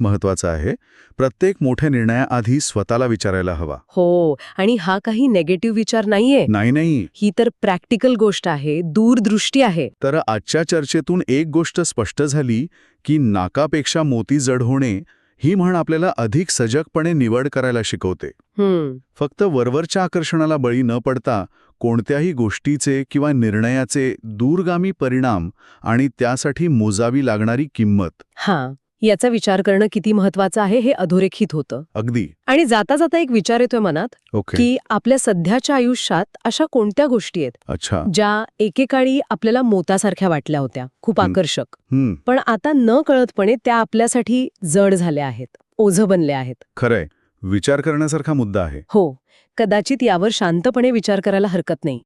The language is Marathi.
महत्वाचं आहे. प्रत्येक मोठ्या निर्णयाआधी स्वतःला विचारायला हवा. हो आणि हा काही नेगेटिव्ह विचार नाहीये. नाही नाही. ही तर प्रॅक्टिकल गोष्ट आहे दूरदृष्टी आहे. तर आजच्या चर्चेतून एक गोष्ट स्पष्ट झाली की नाकापेक्षा मोती जड होणे ही म्हण आपल्याला अधिक सजगपणे निवड करायला शिकवते. फक्त वरवरच्या आकर्षणाला बळी न पडता कोणत्याही गोष्टीचे किंवा निर्णयाचे दूरगामी परिणाम आणि त्यासाठी मोजावी लागणारी किंमत. हा. याचा विचार करणं किती महत्वाचं आहे हे अधोरेखित होतं. अगदी. आणि जाता जाता एक विचार येतोय मनात ओके. की आपल्या सध्याच्या आयुष्यात अशा कोणत्या गोष्टी आहेत? अच्छा. ज्या एकेकाळी आपल्याला मोतासारख्या वाटल्या होत्या खूप. आकर्षक. हम्म. पण आता न कळतपणे त्या आपल्यासाठी जड झाल्या आहेत ओझं बनल्या आहेत. खरंय. विचार करण्यासारखा मुद्दा आहे. हो. कदाचित यावर शांतपणे विचार करायला हरकत नाही.